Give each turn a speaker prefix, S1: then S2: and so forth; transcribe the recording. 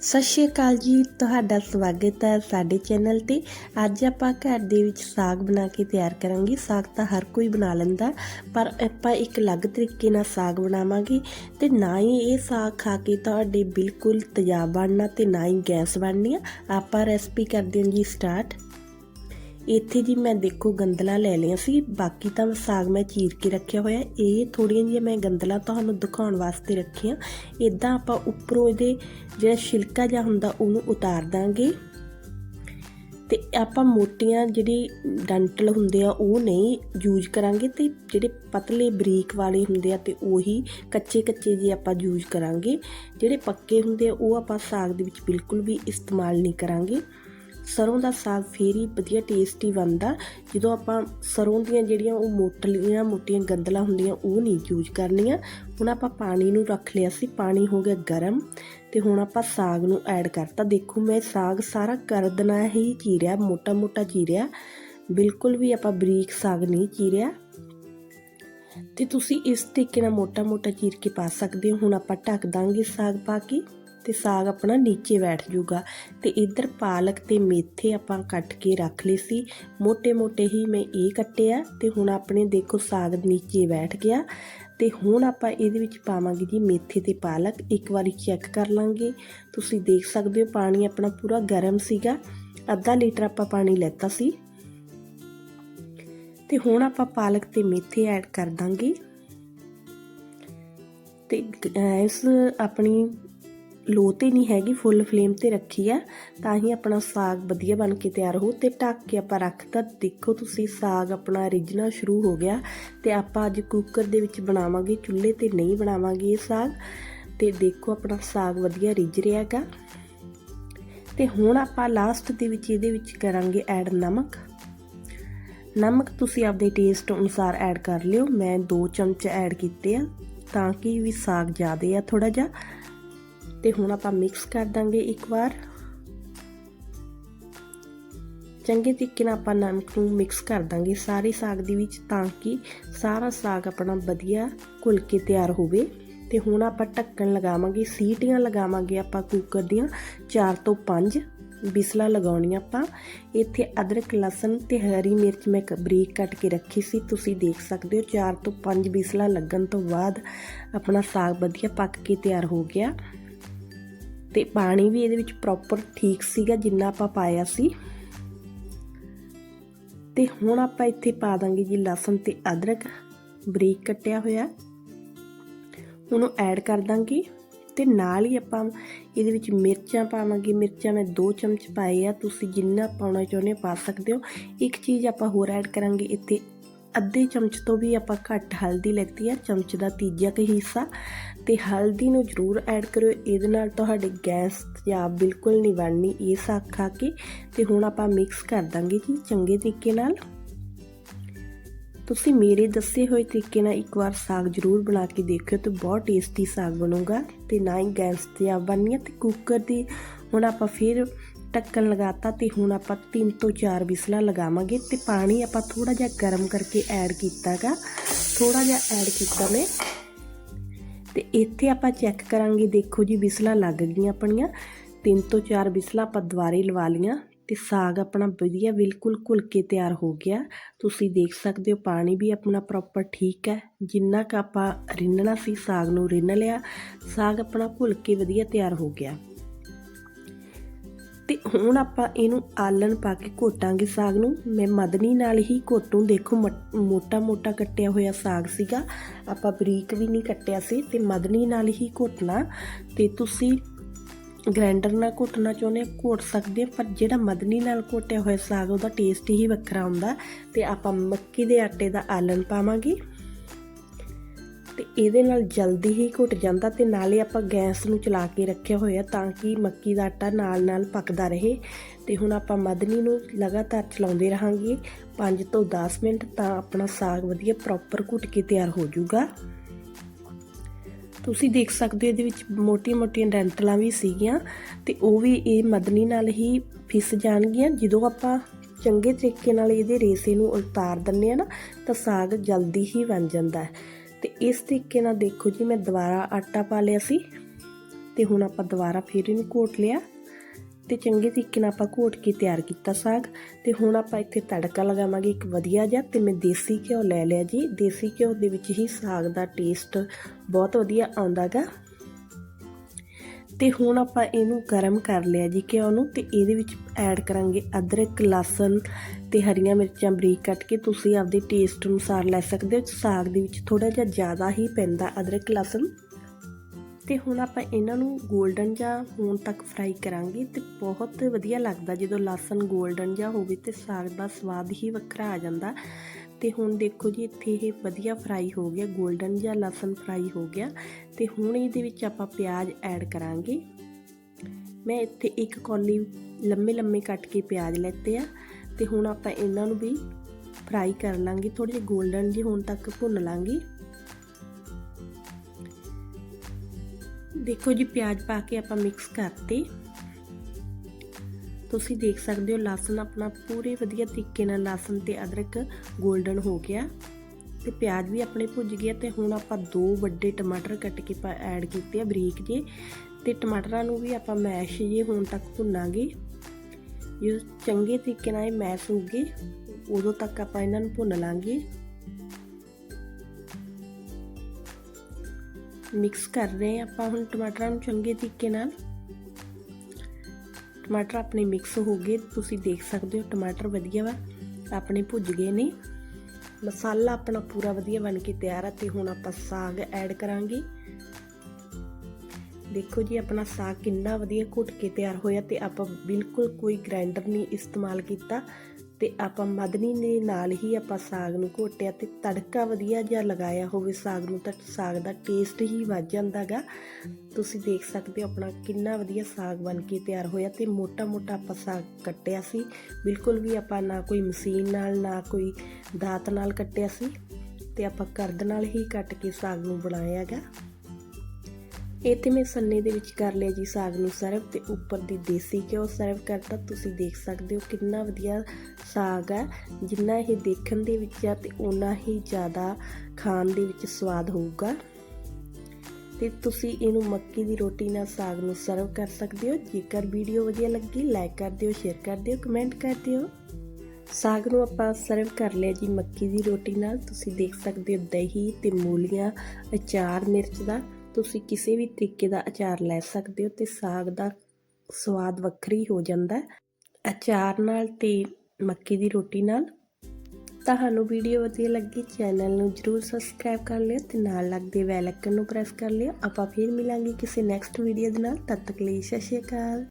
S1: ਸਤਿ ਸ਼੍ਰੀ ਅਕਾਲ ਜੀ, ਤੁਹਾਡਾ ਸਵਾਗਤ ਹੈ ਸਾਡੇ ਚੈਨਲ ਤੇ। ਅੱਜ ਆਪਾਂ ਘਰ ਦੇ ਵਿੱਚ ਸਾਗ ਬਣਾ ਕੇ ਤਿਆਰ ਕਰਾਂਗੇ। ਸਾਗ ਤਾਂ ਹਰ ਕੋਈ ਬਣਾ ਲੈਂਦਾ, ਪਰ ਆਪਾਂ ਇੱਕ ਅਲੱਗ ਤਰੀਕੇ ਨਾਲ ਸਾਗ ਬਣਾਵਾਂਗੇ ਤੇ ਨਾ ਹੀ ਇਹ ਸਾਗ ਖਾ ਕੇ ਤੁਹਾਡੇ ਬਿਲਕੁਲ ਤਜਾਬ ਬਣਨਾ ਤੇ ਨਾ ਹੀ ਗੈਸ ਬਣਨੀ ਆ। ਆਪਾਂ ਰੈਸਪੀ ਕਰਦੇ ਹਾਂ ਜੀ ਸਟਾਰਟ ਇੱਥੇ ਜੀ ਮੈਂ ਦੇਖੋ ਗੰਦਲਾਂ ਲੈ ਲਈਆਂ ਸੀ, ਬਾਕੀ ਤਾਂ ਸਾਗ ਮੈਂ ਚੀਰ ਕੇ ਰੱਖਿਆ ਹੋਇਆ। ਇਹ ਥੋੜੀਆਂ ਜਿਹੀਆਂ ਮੈਂ ਗੰਦਲਾਂ ਤੁਹਾਨੂੰ ਦਿਖਾਉਣ ਵਾਸਤੇ ਰੱਖੀਆਂ। ਇਦਾਂ ਆਪਾਂ ਉੱਪਰੋਂ ਇਹਦੇ ਜਿਹੜਾ ਛਿਲਕਾ ਜਿਹਾ ਹੁੰਦਾ, ਉਹਨੂੰ ਉਤਾਰ ਦਾਂਗੇ। ਤੇ ਆਪਾਂ ਮੋਟੀਆਂ ਜਿਹੜੀ ਡੰਟਲ ਹੁੰਦੇ ਆ, ਉਹ ਨਹੀਂ ਯੂਜ਼ ਕਰਾਂਗੇ ਤੇ ਜਿਹੜੇ ਪਤਲੇ ਬਰੀਕ ਵਾਲੇ ਹੁੰਦੇ ਆ ਤੇ ਉਹੀ ਕੱਚੇ ਕੱਚੇ ਜੇ ਆਪਾਂ ਯੂਜ਼ ਕਰਾਂਗੇ। ਜਿਹੜੇ ਪੱਕੇ ਹੁੰਦੇ ਆ, ਉਹ ਆਪਾਂ ਸਾਗ ਦੇ ਵਿੱਚ ਬਿਲਕੁਲ ਵੀ ਇਸਤੇਮਾਲ ਨਹੀਂ ਕਰਾਂਗੇ। ਸਰੋਂ ਦਾ ਸਾਗ ਫੇਰ ਹੀ ਵਧੀਆ ਟੇਸਟੀ ਬਣਦਾ। ਜਦੋਂ ਆਪਾਂ ਸਰੋਂ ਦੀਆਂ ਜਿਹੜੀਆਂ ਉਹ ਮੋਟਲੀਆਂ ਮੋਟੀਆਂ ਗੰਦਲਾਂ ਹੁੰਦੀਆਂ, ਉਹ ਨਹੀਂ ਯੂਜ਼ ਕਰਨੀਆਂ। ਹੁਣ ਆਪਾਂ ਪਾਣੀ ਨੂੰ ਰੱਖ ਲਿਆ ਸੀ, ਪਾਣੀ ਹੋ ਗਿਆ ਗਰਮ ਤੇ ਹੁਣ ਆਪਾਂ ਸਾਗ ਨੂੰ ਐਡ ਕਰਤਾ। ਦੇਖੋ, ਮੈਂ ਸਾਗ ਸਾਰਾ ਕਰਦਨਾ ਹੀ ਚੀਰਿਆ, ਮੋਟਾ ਮੋਟਾ ਚੀਰਿਆ। ਬਿਲਕੁਲ ਵੀ ਆਪਾਂ ਬਰੀਕ ਸਾਗ ਨਹੀਂ ਚੀਰਿਆ। ਤੇ ਤੁਸੀਂ ਇਸ ਤਰੀਕੇ ਨਾਲ ਮੋਟਾ ਮੋਟਾ ਚੀਰ ਕੇ ਪਾ ਸਕਦੇ ਹੋ। ਹੁਣ ਆਪਾਂ ਢੱਕ ਦਾਂਗੇ ਸਾਗ ਪਾ ਕੇ। ਤੇ ਸਾਗ ਆਪਣਾ ਨੀਚੇ ਬੈਠ ਜੂਗਾ। ਤੇ ਇੱਧਰ ਪਾਲਕ ਤੇ ਮੇਥੇ ਆਪਾਂ ਕੱਟ ਕੇ ਰੱਖ ਲਈ ਸੀ। ਮੋٹے-ਮੋٹے ਹੀ ਮੈਂ ਇਹ ਕੱਟੇ ਆ ਤੇ ਹੁਣ ਆਪਣੇ ਦੇਖੋ ਸਾਗ ਨੀਚੇ ਬੈਠ ਗਿਆ। ਤੇ ਹੁਣ ਆਪਾਂ ਇਹਦੇ ਵਿੱਚ ਪਾਵਾਂਗੇ ਜੀ ਮੇਥੇ ਤੇ ਪਾਲਕ। ਇੱਕ ਵਾਰੀ ਚੈੱਕ ਕਰ ਲਾਂਗੇ। ਤੁਸੀਂ ਦੇਖ ਸਕਦੇ ਹੋ ਪਾਣੀ ਆਪਣਾ ਪੂਰਾ ਗਰਮ ਸੀਗਾ। ਅੱਧਾ ਲੀਟਰ ਆਪਾਂ ਪਾਣੀ ਲੈਤਾ ਸੀ। ਤੇ ਹੁਣ ਆਪਾਂ ਪਾਲਕ ਤੇ ਮੇਥੇ ਐਡ ਕਰ ਦਾਂਗੇ। ਤੇ ਇਸ ਆਪਣੀ ਲੋ ਤੇ ਨਹੀਂ ਹੈਗੀ ਫੁੱਲ ਫਲੇਮ ਤੇ ਰੱਖੀ ਆ। ਤਾਂ ਹੀ ਆਪਣਾ ਸਾਗ ਵਧੀਆ ਬਣ ਕੇ ਤਿਆਰ ਹੋ ਤੇ ਢੱਕ ਕੇ ਆਪਾਂ ਰੱਖਤਾ ਦੇਖੋ ਤੁਸੀਂ, ਸਾਗ ਆਪਣਾ ਰਿਝਣਾ ਸ਼ੁਰੂ ਹੋ ਗਿਆ ਤੇ ਆਪਾਂ ਅੱਜ ਕੁੱਕਰ ਦੇ ਵਿੱਚ ਬਣਾਵਾਂਗੇ ਚੁੱਲ੍ਹੇ ਤੇ ਨਹੀਂ ਬਣਾਵਾਂਗੇ ਇਹ ਸਾਗ। ਤੇ ਦੇਖੋ ਆਪਣਾ ਸਾਗ ਵਧੀਆ ਰਿਝ ਰਿਹਾ ਹੈਗਾ। ਤੇ ਹੁਣ ਆਪਾਂ ਲਾਸਟ ਦੇ ਵਿੱਚ, ਇਹਦੇ ਵਿੱਚ ਕਰਾਂਗੇ ਐਡ ਨਮਕ। ਨਮਕ ਤੁਸੀਂ ਆਪਦੇ ਟੇਸਟ ਅਨੁਸਾਰ ਐਡ ਕਰ ਲਿਓ। ਮੈਂ 2 ਚਮਚ ਐਡ ਕੀਤੇ ਆ ਤਾਂ ਕਿ ਵੀ ਸਾਗ ਜ਼ਿਆਦਾ ਆ ਥੋੜਾ ਜਿਹਾ। ਤੇ ਹੁਣ ਆਪਾਂ ਮਿਕਸ ਕਰ ਦਾਂਗੇ ਇੱਕ ਵਾਰ। ਚੰਗੇ ਤਰੀਕੇ ਨਾਲ ਆਪਾਂ ਨਮਕ ਨੂੰ ਮਿਕਸ ਕਰ ਦਾਂਗੇ ਸਾਰੇ ਸਾਗ ਦੇ ਵਿੱਚ ਤਾਂ ਕਿ ਸਾਰਾ ਸਾਗ ਆਪਣਾ ਵਧੀਆ ਘੁਲ ਕੇ ਤਿਆਰ ਹੋਵੇ। ਤੇ ਹੁਣ ਆਪਾਂ ਢੱਕਣ ਲਗਾਵਾਂਗੇ, ਸੀਟੀਆਂ ਲਗਾਵਾਂਗੇ ਆਪਾਂ ਕੁੱਕਰ ਦੀਆਂ 4 ਤੋਂ 5 ਬਿਸਲਾ ਲਗਾਉਣੀਆਂ ਆਪਾਂ। ਇੱਥੇ ਅਦਰਕ, ਲਸਣ ਤੇ ਹਰੀ ਮਿਰਚ ਮੈਂ ਬਰੀਕ ਕੱਟ ਕੇ ਰੱਖੀ ਸੀ। ਤੁਸੀਂ ਦੇਖ ਸਕਦੇ ਹੋ 4 ਤੋਂ 5 ਬਿਸਲਾ ਲੱਗਣ ਤੋਂ ਬਾਅਦ ਆਪਣਾ ਸਾਗ ਵਧੀਆ ਪੱਕ ਕੇ ਤਿਆਰ ਹੋ ਗਿਆ। ਤੇ ਪਾਣੀ ਵੀ ਇਹਦੇ ਵਿੱਚ ਪ੍ਰੋਪਰ ਠੀਕ ਸੀਗਾ, ਜਿੰਨਾ ਆਪਾਂ ਪਾਇਆ ਸੀ। ਤੇ ਹੁਣ ਆਪਾਂ ਇੱਥੇ ਪਾ ਦਾਂਗੇ ਜੀ ਲਸਣ ਤੇ ਅਦਰਕ, ਬਰੀਕ ਕੱਟਿਆ ਹੋਇਆ। ਉਹਨੂੰ ਐਡ ਕਰ ਦਾਂਗੇ ਤੇ ਨਾਲ ਹੀ ਆਪਾਂ ਇਹਦੇ ਵਿੱਚ ਮਿਰਚਾਂ ਪਾਵਾਂਗੇ। ਮਿਰਚਾਂ ਮੈਂ 2 ਚਮਚ ਪਾਏ ਆ, ਤੁਸੀਂ ਜਿੰਨਾ ਪਾਉਣਾ ਚਾਹੁੰਦੇ ਪਾ ਸਕਦੇ ਹੋ। ਇੱਕ ਚੀਜ਼ ਆਪਾਂ ਹੋਰ ਐਡ ਕਰਾਂਗੇ ਇੱਥੇ ਅੱਧੇ ਚਮਚ ਤੋਂ ਵੀ ਆਪਾਂ ਘੱਟ ਹਲਦੀ ਲੈਤੀ ਆ, ਚਮਚ ਦਾ ਤੀਜਾ ਕੁ ਹਿੱਸਾ। ਤੇ ਹਲਦੀ ਨੂੰ ਜ਼ਰੂਰ ਐਡ ਕਰਿਓ, ਇਹਦੇ ਨਾਲ ਤੁਹਾਡੇ ਗੈਸ ਜਾਂ ਬਿਲਕੁਲ ਨਹੀਂ ਬਣਨੀ, ਇਹ ਸਾਗ ਖਾ ਕੇ। ਤੇ ਹੁਣ ਆਪਾਂ ਮਿਕਸ ਕਰ ਦਾਂਗੇ ਜੀ ਚੰਗੇ ਤਰੀਕੇ ਨਾਲ। ਤੁਸੀਂ ਮੇਰੇ ਦੱਸੇ ਹੋਏ ਤਰੀਕੇ ਨਾਲ ਇੱਕ ਵਾਰ ਸਾਗ ਜ਼ਰੂਰ ਬਣਾ ਕੇ ਦੇਖਿਓ ਤੇ ਬਹੁਤ ਟੇਸਟੀ ਸਾਗ ਬਣੂਗਾ ਤੇ ਨਾ ਹੀ ਗੈਸ ਤੇ ਆ ਬਣਨੀ ਤੇ ਕੁੱਕਰ ਦੀ ਹੁਣ ਆਪਾਂ ਫਿਰ ਢੱਕਣ ਲਗਾਤਾ ਤੇ ਹੁਣ ਆਪਾਂ 3 ਤੋਂ 4 ਵਿਸਲਾ ਲਗਾਵਾਂਗੇ ਤੇ ਪਾਣੀ ਆਪਾਂ ਥੋੜਾ ਜਿਹਾ ਗਰਮ ਕਰਕੇ ਐਡ ਕੀਤਾਗਾ ਥੋੜਾ ਜਿਹਾ ਐਡ ਕੀਤਾ ਨੇ ਤੇ ਇੱਥੇ ਆਪਾਂ ਚੈੱਕ ਕਰਾਂਗੇ, ਦੇਖੋ ਜੀ ਵਿਸਲਾ ਲੱਗ ਗਈਆਂ ਆਪਣੀਆਂ 3 ਤੋਂ 4 ਵਿਸਲਾ ਆਪਾਂ ਦੁਬਾਰੇ ਲਵਾ ਲੀਆਂ ਤੇ ਸਾਗ ਆਪਣਾ ਵਧੀਆ ਬਿਲਕੁਲ ਘੁਲ ਕੇ ਤਿਆਰ ਹੋ ਗਿਆ। ਤੁਸੀਂ ਦੇਖ ਸਕਦੇ ਹੋ ਪਾਣੀ ਵੀ ਆਪਣਾ ਪ੍ਰੋਪਰ ਠੀਕ ਹੈ। ਜਿੰਨਾ ਕ ਆਪਾਂ ਰਿੰਨਣਾ ਸੀ, ਸਾਗ ਨੂੰ ਰਿੰਨ ਲਿਆ, ਸਾਗ ਆਪਣਾ ਘੁਲ ਕੇ ਵਧੀਆ ਤਿਆਰ ਹੋ ਗਿਆ। ਤੇ ਹੁਣ ਆਪਾਂ ਇਹਨੂੰ ਆਲਣ ਪਾ ਕੇ ਘੋਟਾਂਗੇ ਸਾਗ ਨੂੰ। ਮੈਂ ਮਦਨੀ ਨਾਲ ਹੀ ਘੋਟੂ, ਦੇਖੋ ਮੋਟਾ ਮੋਟਾ ਕੱਟਿਆ ਹੋਇਆ ਸਾਗ ਸੀਗਾ। ਆਪਾਂ ਬਰੀਕ ਵੀ ਨਹੀਂ ਕੱਟਿਆ ਸੀ, ਤੇ ਮਦਨੀ ਨਾਲ ਹੀ ਘੋਟਣਾ। ਤੇ ਤੁਸੀਂ ਗ੍ਰਾਈਂਡਰ ਨਾਲ ਘੋਟਣਾ ਚਾਹੁੰਦੇ ਘੋਟ ਸਕਦੇ ਪਰ ਜਿਹੜਾ ਮਦਨੀ ਨਾਲ ਘੋਟਿਆ ਹੋਇਆ ਸਾਗ, ਉਹਦਾ ਟੇਸਟ ਹੀ ਵੱਖਰਾ ਹੁੰਦਾ। ਤੇ ਆਪਾਂ ਮੱਕੀ ਦੇ ਆਟੇ ਦਾ ਆਲਣ ਪਾਵਾਂਗੇ। ਤੇ ਇਹਦੇ ਨਾਲ ਜਲਦੀ ਹੀ ਘੁੱਟ ਜਾਂਦਾ ਤੇ ਨਾਲੇ ਆਪਾਂ ਗੈਸ ਨੂੰ ਚਲਾ ਕੇ ਰੱਖਿਆ ਹੋਇਆ ਤਾਂ ਕਿ ਮੱਕੀ ਦਾ ਆਟਾ ਨਾਲ ਨਾਲ ਪੱਕਦਾ ਰਹੇ। ਤੇ ਹੁਣ ਆਪਾਂ ਮਦਨੀ ਨੂੰ ਲਗਾਤਾਰ ਚਲਾਉਂਦੇ ਰਹਾਂਗੇ। 5 ਤੋਂ 10 ਮਿੰਟ ਤਾਂ ਆਪਣਾ ਸਾਗ ਵਧੀਆ ਪ੍ਰੋਪਰ ਘੁੱਟ ਕੇ ਤਿਆਰ ਹੋ ਜਾਊਗਾ। ਤੁਸੀਂ ਦੇਖ ਸਕਦੇ ਹੋ ਇਹਦੇ ਵਿੱਚ ਮੋਟੀਆਂ-ਮੋਟੀਆਂ ਡੈਂਟਲਾਂ ਵੀ ਸੀਗੀਆਂ ਤੇ ਉਹ ਵੀ ਇਹ ਮਦਨੀ ਨਾਲ ਹੀ ਫਿਸ ਜਾਣਗੀਆਂ। ਜਦੋਂ ਆਪਾਂ ਚੰਗੇ ਤਰੀਕੇ ਨਾਲ ਇਹਦੇ ਰੇਸੇ ਨੂੰ ਉਤਾਰ ਦਿੰਨੇ ਆ ਨਾ, ਤਾਂ ਸਾਗ ਜਲਦੀ ਹੀ ਬਣ ਜਾਂਦਾ ਹੈ। ਤੇ ਇਸ ਤਰੀਕੇ ਨਾਲ ਦੇਖੋ ਜੀ, ਮੈਂ ਦੁਬਾਰਾ ਆਟਾ ਪਾ ਲਿਆ ਸੀ ਤੇ ਹੁਣ ਆਪਾਂ ਦੁਬਾਰਾ ਫਿਰ ਇਹਨੂੰ ਘੋਟ ਲਿਆ। ਤੇ ਚੰਗੇ ਤਰੀਕੇ ਨਾਲ ਆਪਾਂ ਘੋਟ ਕੇ ਤਿਆਰ ਕੀਤਾ ਸਾਗ ਤੇ ਹੁਣ ਆਪਾਂ ਇੱਥੇ ਤੜਕਾ ਲਗਾਵਾਂਗੇ ਇੱਕ ਵਧੀਆ ਜਿਹਾ ਤੇ ਮੈਂ ਦੇਸੀ ਘਿਓ ਲੈ ਲਿਆ ਜੀ। ਦੇਸੀ ਘਿਓ ਦੇ ਵਿੱਚ ਹੀ ਸਾਗ ਦਾ ਟੇਸਟ ਬਹੁਤ ਵਧੀਆ ਆਉਂਦਾਗਾ। ਤੇ ਹੁਣ ਆਪਾਂ ਇਹਨੂੰ ਗਰਮ ਕਰ ਲਿਆ ਜੀ ਘਿਓ ਨੂੰ ਤੇ ਇਹਦੇ ਵਿੱਚ ਐਡ ਕਰਾਂਗੇ ਅਦਰਕ, ਲਸਣ ਤੇ ਹਰੀਆਂ ਮਿਰਚਾਂ ਬਰੀਕ ਕੱਟ ਕੇ ਤੁਸੀਂ ਆਪਦੇ ਟੇਸਟ ਅਨੁਸਾਰ ਲੈ ਸਕਦੇ ਹੋ। ਸਾਗ ਦੇ ਵਿੱਚ ਥੋੜਾ ਜਿਹਾ ਜ਼ਿਆਦਾ ਹੀ ਪੈਂਦਾ ਅਦਰਕ, ਲਸਣ। ਤੇ ਹੁਣ ਆਪਾਂ ਇਹਨਾਂ ਨੂੰ ਗੋਲਡਨ ਜਾਂ ਹੋਣ ਤੱਕ ਫਰਾਈ ਕਰਾਂਗੇ ਤੇ ਬਹੁਤ ਵਧੀਆ ਲੱਗਦਾ। ਜਦੋਂ ਲਸਣ ਗੋਲਡਨ ਜਾਂ ਹੋਵੇ ਤੇ ਸਾਗ ਦਾ ਸਵਾਦ ਹੀ ਵੱਖਰਾ ਆ ਜਾਂਦਾ। ਤੇ ਹੁਣ ਦੇਖੋ ਜੀ, ਇੱਥੇ ਇਹ ਵਧੀਆ ਫਰਾਈ ਹੋ ਗਿਆ ਗੋਲਡਨ ਜਾਂ ਲਸਣ ਫਰਾਈ ਹੋ ਗਿਆ। ਤੇ ਹੁਣ ਇਹਦੇ ਵਿੱਚ ਆਪਾਂ ਪਿਆਜ਼ ਐਡ ਕਰਾਂਗੇ। ਮੈਂ ਇੱਥੇ ਇੱਕ ਕੌਲੀ ਲੰਮੇ ਲੰਮੇ ਕੱਟ ਕੇ ਪਿਆਜ਼ ਲੈਤੇ ਆ। ਤੇ ਹੁਣ ਆਪਾਂ ਇਹਨਾਂ ਨੂੰ ਵੀ ਫਰਾਈ ਕਰ ਲਾਂਗੇ ਥੋੜੇ ਜਿਹੇ ਗੋਲਡਨ ਜਿਹੇ ਹੋਣ ਤੱਕ ਭੁੰਨ ਲਾਂਗੇ। ਦੇਖੋ ਜੀ, ਪਿਆਜ਼ ਪਾ ਕੇ ਆਪਾਂ ਮਿਕਸ ਕਰਤੇ। ਤੁਸੀਂ ਦੇਖ ਸਕਦੇ ਹੋ, ਲਸਣ ਆਪਣਾ ਪੂਰੇ ਵਧੀਆ ਤਰੀਕੇ ਨਾਲ ਲਸਣ ਤੇ ਅਦਰਕ 골ਡਨ ਹੋ ਗਿਆ। ਤੇ ਪਿਆਜ਼ ਵੀ ਆਪਣੇ ਭੁੱਜ ਗਿਆ ਤੇ ਹੁਣ ਆਪਾਂ ਦੋ ਵੱਡੇ ਟਮਾਟਰ ਕੱਟ ਕੇ ਐਡ ਕੀਤੇ ਆ ਬਰੀਕ ਜੇ ਤੇ ਟਮਾਟਰਾਂ ਨੂੰ ਵੀ ਆਪਾਂ ਮੈਸ਼ ਜੇ ਹੁਣ ਤੱਕ ਭੁੰਨਾਂਗੇ। ਜੇ ਚੰਗੇ ਤਰੀਕੇ ਨਾਲ ਇਹ ਮੈਸ਼ ਹੋ ਗਏ ਉਦੋਂ ਤੱਕ ਆਪਾਂ ਇਹਨਾਂ ਨੂੰ ਭੁੰਨ ਲਾਂਗੇ। ਮਿਕਸ ਕਰ ਰਹੇ ਹਾਂ ਆਪਾਂ ਹੁਣ ਟਮਾਟਰਾਂ ਨੂੰ ਚੰਗੇ ਤਰੀਕੇ ਨਾਲ। ਟਮਾਟਰ ਆਪਣੇ ਮਿਕਸ ਹੋ ਗਏ, ਤੁਸੀਂ ਦੇਖ ਸਕਦੇ ਹੋ ਟਮਾਟਰ ਵਧੀਆ ਵਾ, ਆਪਣੇ ਭੁੱਜ ਗਏ ਨੇ। ਮਸਾਲਾ ਆਪਣਾ ਪੂਰਾ ਵਧੀਆ ਬਣ ਕੇ ਤਿਆਰ ਆ ਤੇ ਹੁਣ ਆਪਾਂ ਸਾਗ ਐਡ ਕਰਾਂਗੇ। ਦੇਖੋ ਜੀ, ਆਪਣਾ ਸਾਗ ਕਿੰਨਾ ਵਧੀਆ ਘੁੱਟ ਕੇ ਤਿਆਰ ਹੋਇਆ ਤੇ ਆਪਾਂ ਬਿਲਕੁਲ ਕੋਈ ਗ੍ਰਾਈਂਡਰ ਨਹੀਂ ਇਸਤੇਮਾਲ ਕੀਤਾ ਤੇ ਆਪਾਂ ਮਦਨੀ ਦੇ ਨਾਲ ਹੀ ਆਪਾਂ ਸਾਗ ਨੂੰ ਘੋਟਿਆ ਤੇ ਤੜਕਾ ਵਧੀਆ ਜਿਹਾ ਲਗਾਇਆ ਹੋਵੇ ਸਾਗ ਨੂੰ ਤਾਂ ਸਾਗ ਦਾ ਟੇਸਟ ਹੀ ਵੱਜ ਜਾਂਦਾਗਾ ਤੁਸੀਂ ਦੇਖ ਸਕਦੇ ਹੋ ਆਪਣਾ ਕਿੰਨਾ ਵਧੀਆ ਸਾਗ ਬਣ ਕੇ ਤਿਆਰ ਹੋਇਆ ਤੇ ਮੋਟਾ ਮੋਟਾ ਆਪਾਂ ਸਾਗ ਕੱਟਿਆ ਸੀ। ਬਿਲਕੁਲ ਵੀ ਆਪਾਂ ਨਾ ਕੋਈ ਮਸ਼ੀਨ ਨਾਲ, ਨਾ ਕੋਈ ਦਾਤ ਨਾਲ ਕੱਟਿਆ ਸੀ ਤੇ ਆਪਾਂ ਕਰਦ ਨਾਲ ਹੀ ਕੱਟ ਕੇ ਸਾਗ ਨੂੰ ਬਣਾਇਆਗਾ ਇੱਥੇ ਮੈਂ ਸੰਨੇ ਦੇ ਵਿੱਚ ਕਰ ਲਿਆ ਜੀ ਸਾਗ ਨੂੰ ਸਰਵ ਤੇ ਉੱਪਰ ਦੀ ਦੇਸੀ ਘਿਓ ਸਰਵ ਕਰਤਾ। ਤੁਸੀਂ ਦੇਖ ਸਕਦੇ ਹੋ ਕਿੰਨਾ ਵਧੀਆ ਸਾਗ ਹੈ। ਜਿੰਨਾ ਇਹ ਦੇਖਣ ਦੇ ਵਿੱਚ ਆ ਤੇ ਉਨਾ ਹੀ ਜ਼ਿਆਦਾ ਖਾਣ ਦੇ ਵਿੱਚ ਸਵਾਦ ਹੋਊਗਾ। ਤੇ ਤੁਸੀਂ ਇਹਨੂੰ ਮੱਕੀ ਦੀ ਰੋਟੀ ਨਾਲ ਸਾਗ ਨੂੰ ਸਰਵ ਕਰ ਸਕਦੇ ਹੋ। ਜੇਕਰ ਵੀਡੀਓ ਵਧੀਆ ਲੱਗੀ ਲਾਈਕ ਕਰ ਦਿਓ ਸ਼ੇਅਰ ਕਰ ਦਿਓ ਕਮੈਂਟ ਕਰ ਦਿਓ। ਸਾਗ ਨੂੰ ਆਪਾਂ ਸਰਵ ਕਰ ਲਿਆ ਜੀ ਮੱਕੀ ਦੀ ਰੋਟੀ ਨਾਲ। ਤੁਸੀਂ ਦੇਖ ਸਕਦੇ ਹੋ ਦਹੀਂ ਤੇ ਮੂਲੀਆਂ, ਅਚਾਰ, ਮਿਰਚ ਦਾ ਤੁਸੀਂ ਕਿਸੇ ਵੀ ਤਰੀਕੇ ਦਾ ਅਚਾਰ ਲੈ ਸਕਦੇ ਹੋ ਤੇ ਸਾਗ ਦਾ ਸਵਾਦ ਵੱਖਰੀ ਹੋ ਜਾਂਦਾ ਅਚਾਰ ਨਾਲ ਤੇ ਮੱਕੀ ਦੀ ਰੋਟੀ ਨਾਲ। ਤੁਹਾਨੂੰ ਵੀਡੀਓ ਵਧੀਆ ਲੱਗੀ, ਚੈਨਲ ਨੂੰ ਜਰੂਰ ਸਬਸਕ੍ਰਾਈਬ ਕਰ ਲਿਓ ਤੇ ਨਾਲ ਲੱਗਦੇ ਬੈਲ ਆਈਕਨ ਨੂੰ ਪ੍ਰੈਸ ਕਰ ਲਿਓ। ਆਪਾਂ ਫਿਰ ਮਿਲਾਂਗੇ ਕਿਸੇ ਨੈਕਸਟ ਵੀਡੀਓ ਦੇ ਨਾਲ। ਤਦ ਤੱਕ ਲਈ ਸਤਿ ਸ਼੍ਰੀ ਅਕਾਲ।